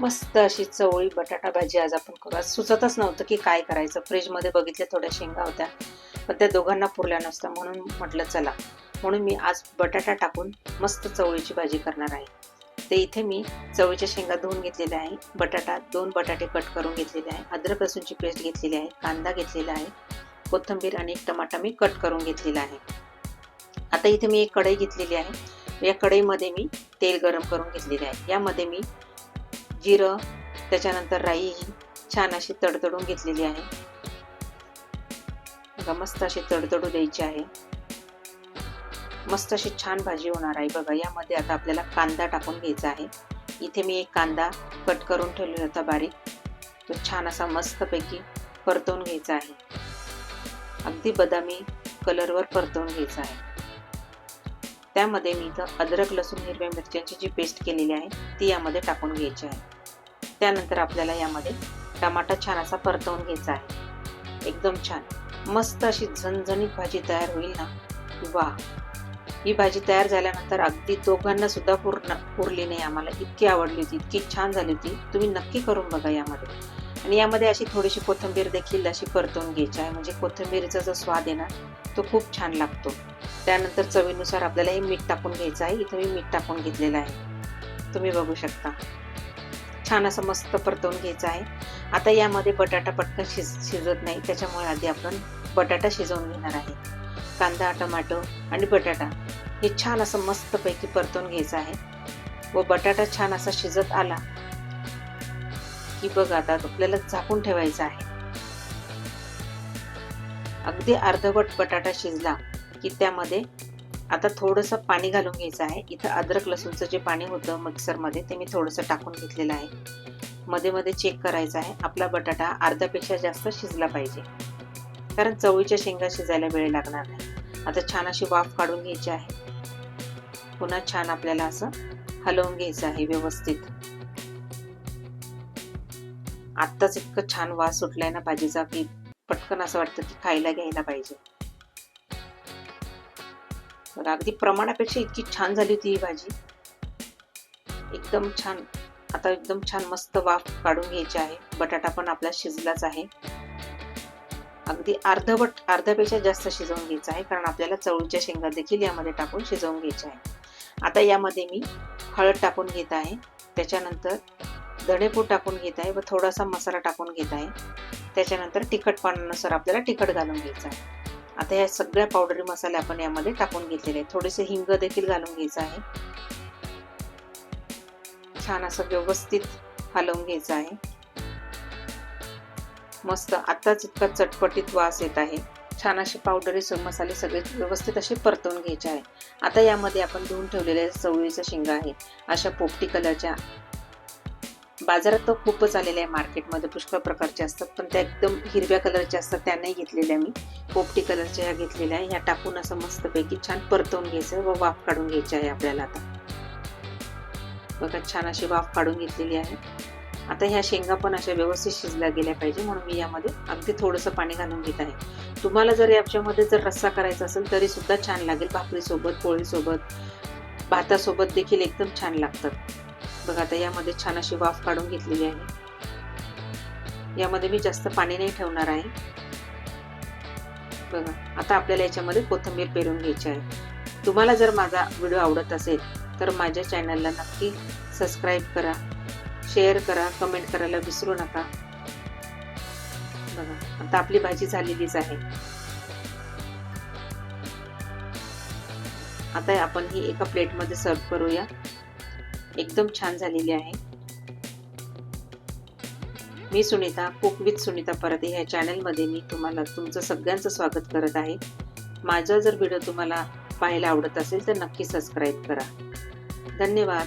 मस्त अशी चवळी बटाटा भाजी आज आपण करू. आज सुचतच नव्हतं की काय करायचं. फ्रीजमध्ये बघितल्या थोड्या शेंगा होत्या. पण त्या दोघांना पुरल्या नसत्या. म्हणून म्हटलं चला. म्हणून मी आज बटाटा टाकून मस्त चवळीची भाजी करणार आहे. ते इथे मी चवळीच्या शेंगा धुवून घेतलेल्या आहे. बटाटा दोन बटाटे कट करून घेतलेले आहे. अद्रक लसूणची पेस्ट घेतलेली आहे. कांदा घेतलेला आहे. कोथिंबीर आणि एक टमाटा मी कट करून घेतलेला आहे. आता इथे मी एक कढई घेतलेली आहे. या कढईमध्ये मी तेल गरम करून घेतलेले आहे. यामध्ये मी जिरं त्याच्यानंतर राई ही छान अशी तडतडून घेतलेली आहे. बघा मस्त अशी तडतडू द्यायची आहे. मस्त अशी छान भाजी होणार आहे. बघा यामध्ये आता आपल्याला कांदा टाकून घ्यायचा आहे. इथे मी एक कांदा कट करून ठेवलेला होता बारीक. तो छान असा मस्तपैकी परतवून घ्यायचा आहे. अगदी बदामी कलरवर परतवून घ्यायचा आहे. त्यामध्ये मी इथं अद्रक लसूण हिरव्या मिरच्यांची जी पेस्ट केलेली आहे ती यामध्ये टाकून घ्यायची आहे. त्यानंतर आपल्याला यामध्ये टमाटा छान असा परतवून घ्यायचा आहे. एकदम छान. मस्त अशी झणझणीत भाजी तयार होईल ना. वा. ही भाजी तयार झाल्यानंतर अगदी दोघांना सुद्धा पूर्ण पुरली नाही आम्हाला. इतकी आवडली होती इतकी छान झाली होती. तुम्ही नक्की करून बघा यामध्ये. आणि यामध्ये अशी थोडीशी कोथिंबीर देखील अशी परतवून घ्यायची आहे. म्हणजे कोथिंबीरचा जो स्वाद आहे ना तो खूप छान लागतो. त्यानंतर चवीनुसार आपल्याला हे मीठ टाकून घ्यायचं आहे. इथं मी मीठ टाकून घेतलेलं आहे. तुम्ही बघू शकता. छान असं मस्त परतवून घ्यायचं आहे. आता यामध्ये बटाटा पटकन शिज शिजत नाही. त्याच्यामुळे आधी आपण बटाटा शिजवून घेणार आहे. कांदा टमाटो आणि बटाटा हे छान असं मस्तपैकी परतवून घ्यायचं आहे. व बटाटा छान असा शिजत आला की बघ आता आपल्याला झाकून ठेवायचा आहे. अगदी अर्धवट बटाटा शिजला की त्यामध्ये आता थोडंसं पाणी घालून घ्यायचं आहे. इथं अद्रक लसूणचं जे पाणी होतं मिक्सरमध्ये ते मी थोडंसं टाकून घेतलेलं आहे. मध्ये मध्ये चेक करायचं आहे. आपला बटाटा अर्ध्यापेक्षा जास्त शिजला पाहिजे. कारण चवळीच्या शेंगा शिजायला वेळ लागणार नाही. आता छान अशी वाफ काढून घ्यायची आहे. पुन्हा छान आपल्याला असं हलवून घ्यायचं आहे व्यवस्थित. आत्ताच इतकं छान वास सुटलाय ना भाजीचा की पटकन असं वाटतं की खायला घ्यायला पाहिजे. तर अगदी प्रमाणापेक्षा इतकी छान झाली होती ही भाजी. एकदम छान. आता एकदम छान मस्त वाफ काढून घ्यायची आहे. बटाटा पण आपला शिजलाच आहे. अगदी अर्धवट अर्ध्यापेक्षा जास्त शिजवून घ्यायचं आहे. कारण आपल्याला चवळीच्या शेंगा देखील यामध्ये टाकून शिजवून घ्यायच्या आहे. आता यामध्ये मी हळद टाकून घेत आहे. त्याच्यानंतर धणेपूड टाकून घेत आहे व थोडासा मसाला टाकून घेत आहे. त्याच्यानंतर तिखटपणानुसार आपल्याला तिखट घालून घ्यायचं आहे. आता या सगळ्या पावडरी मसाले आपण यामध्ये टाकून घेतलेले आहेत. थोडेसे हिंग देखील घालून घ्यायचं आहे. छान असं व्यवस्थित हलवून घ्यायचं आहे. मस्त आताच इतका चटपटीत वास येत आहे. छान असे पावडरी मसाले सगळे व्यवस्थित असे परतवून घ्यायचे आहे. आता यामध्ये आपण धुवून ठेवलेल्या चवळीचा शेंगा आहे अशा पोपटी कलरच्या बाजारात तर खूपच आलेल्या आहे मार्केटमध्ये पुष्कळ प्रकारचे असतात पण त्या एकदम हिरव्या कलरच्या असतात त्या नाही घेतलेल्या मी. पोपटी कलरच्या ह्या घेतलेल्या आहे. ह्या टाकून असं मस्तपैकी छान परतवून घ्यायचं व वाफ काढून घ्यायची आहे आपल्याला आता. बघा छान अशी वाफ काढून घेतलेली आहे. आता ह्या शेंगा पण अशा व्यवस्थित शिजल्या गेल्या पाहिजे म्हणून मी यामध्ये अगदी थोडंसं पाणी घालून घेत आहे. तुम्हाला जर याच्यामध्ये जर रस्सा करायचा असेल तरी सुद्धा छान लागेल. भाकरीसोबत पोळीसोबत भातासोबत देखील एकदम छान लागतात. बघा आता यामध्ये छान अशी वाफ काढून घेतलेली आहे. यामध्ये मी जास्त पाणी नाही ठेवणार आहे. बघा आता आपल्याला याच्यामध्ये कोथिंबीर पेरून घ्यायची आहे. तुम्हाला जर माझा व्हिडिओ आवडत असेल तर माझ्या चॅनलला नक्की सबस्क्राईब करा शेअर करा कमेंट करायला विसरू नका. बघा आता आपली भाजी झालेलीच आहे. आता आपण ही एका प्लेटमध्ये सर्व करूया. एकदम छान झालेली आहे. मी सुनीता कुक विथ सुनीता परते ह्या चॅनलमध्ये मी तुम्हाला तुमचं सगळ्यांचं स्वागत करत आहे. माझा जर व्हिडिओ तुम्हाला पाहायला आवडत असेल तर नक्की सबस्क्राईब करा. धन्यवाद.